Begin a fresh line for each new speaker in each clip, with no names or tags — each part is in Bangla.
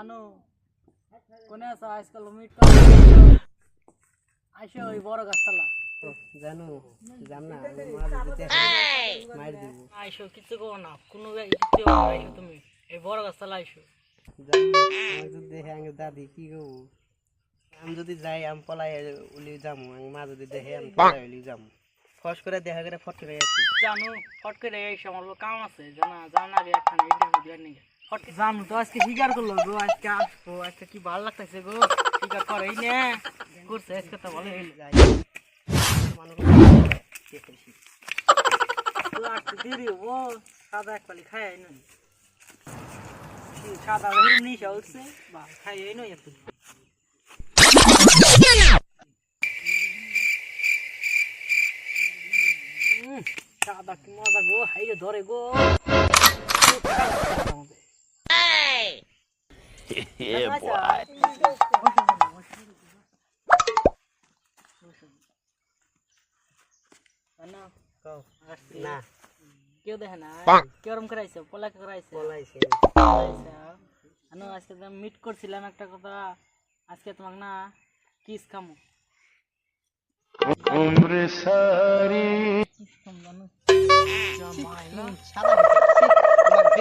জানো? কোনে আছো? আজকাল মিট কর আইসো ওই বড় গাছতলা।
জানো যাম না আমি মা যদি দেখে মার দিব।
আইসো কিছু কো না। কোনো কিছু তুমি। এই বড় গাছতলা আইসো।
জানো আমি যদি দেখে দাদি কি করব? আমি যদি যাই আমি পলাই উলি যামু। আমি মা যদি দেখে আমি পলাই উলি যামু। ফস করে দেখা করে ফট করে
জানো ফট করে এসে আমার কাম আছে। জানা জানা রে একখানে দেওয়ার নিয়ে জানো তো আজকে শিকার করল গো, আজকে আসব, আজকে কি ভালো লাগতেছে গো? শিকার করে এই নে। করছে, আজকে তো ভালো হইল।
যাই
দেরি ও, সাদা এক পালি খাই আইনো সাদা নিশা উঠছে, বা খাই আইনো একটু সাদা কি মজা গো, হাইরে ধরে গো।
কও না।
কেউ দেখে না? কেরম করাইছে? পোলাকে করাইছে?
পলাইছে।
আনো আজকে তো মিট করছিলাম একটা কথা। আজকে তোমাকে না কিস খামো। কিস খাম জানো?
সাদা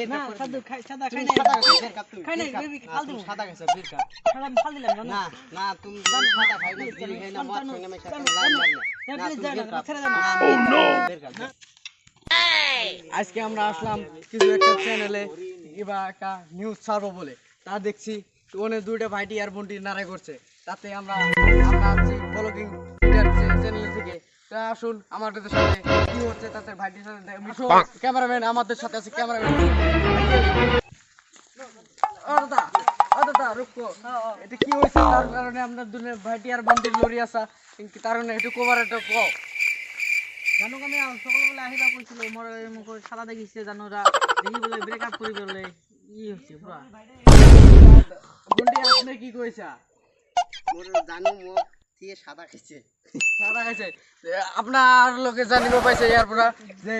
না, সাদু খাই- সাদা খাই
তুমি সাদা খাইছো বের কাপ তুমি
খাই নাই, বেবি, খাল
তুমি সাদা খাইছো বের কাপ।
সাদা আমি ফাল দিলাম,
না না তুমি সাদা খাই না বিড়ি খাই না মদ খাই না মেশা খাই না লাইন লাইন না না তুমি বের কাপ।
ছেড়ে দাও। না।
না বের কাপ
আজকে আমরা আসলাম কিছু একটা চ্যানেলে কিবা একটা নিউজ ছাড়বো বলে। তা দেখছি ওনে দুইটা ভাইটি আর বোনটি নাড়াই করছে। তাতে আমরা আমরা ব্লগিং চ্যানেল থেকে। আসুন আমাদের সাথে কি হচ্ছে তাতে ভাইটির সাথে মিশো ক্যামেরাম্যান আমাদের সাথে আছে ক্যামেরাম্যান। দাদা দাদা রুকো। এটা কি হয়েছে? তার কারণে আপনার দুনে ভাইটি আর বোনটির লড়ি আসা তার কারণে একটু কভার একটা কও।
জানো আমি সকালবেলা আহিবা কইছিল মোর মুখ সাদা দেখিছে জানো রা দেখি বলে ব্রেকআপ করি বলে ই হচ্ছে পুরা
বোনটি আপনি কি কইছা
মোর জানু মুখ সাদা খাইছে।
সাদা খাইছে। আপনার লোকে জানিব পাইছে ইয়ার পৰা যে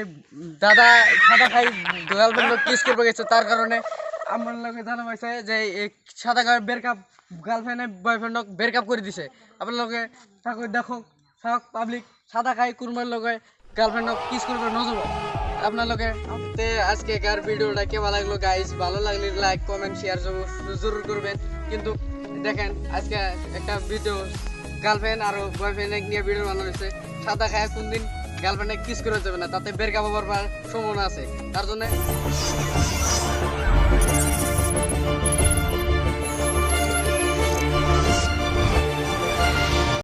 দাদা সাদা খাই গার্লফ্রেন্ড কিস করবে গেছে তার কারণে আমার লোকে জানা পাইছে যে এই সাদা খাই ব্রেকআপ গার্লফ্রেন্ডে বয়ফ্রেন্ডক ব্রেকআপ করে দিছে। আপনার লোকে থাকো দেখো থাক পাবলিক সাদা খাই কুরমার লোকে গার্লফ্রেন্ডক কিস করবে নজর আপনার লোকে তে আজকে কার ভিডিওটা কেমন লাগল গাইস ভালো লাগলে লাইক কমেন্ট শেয়ার জরুর করবেন। কিন্তু দেখেন আজকে একটা ভিডিও গার্লফ্রেন্ড আর বয়ফ্রেন্ড নিয়ে ভিডিও বানানো হয়েছে সাদা খায় কোন দিন গার্লফ্রেন্ডে কিস করে যাবে না, তাতে বের কাপ সম্ভাবনা আছে। তার জন্য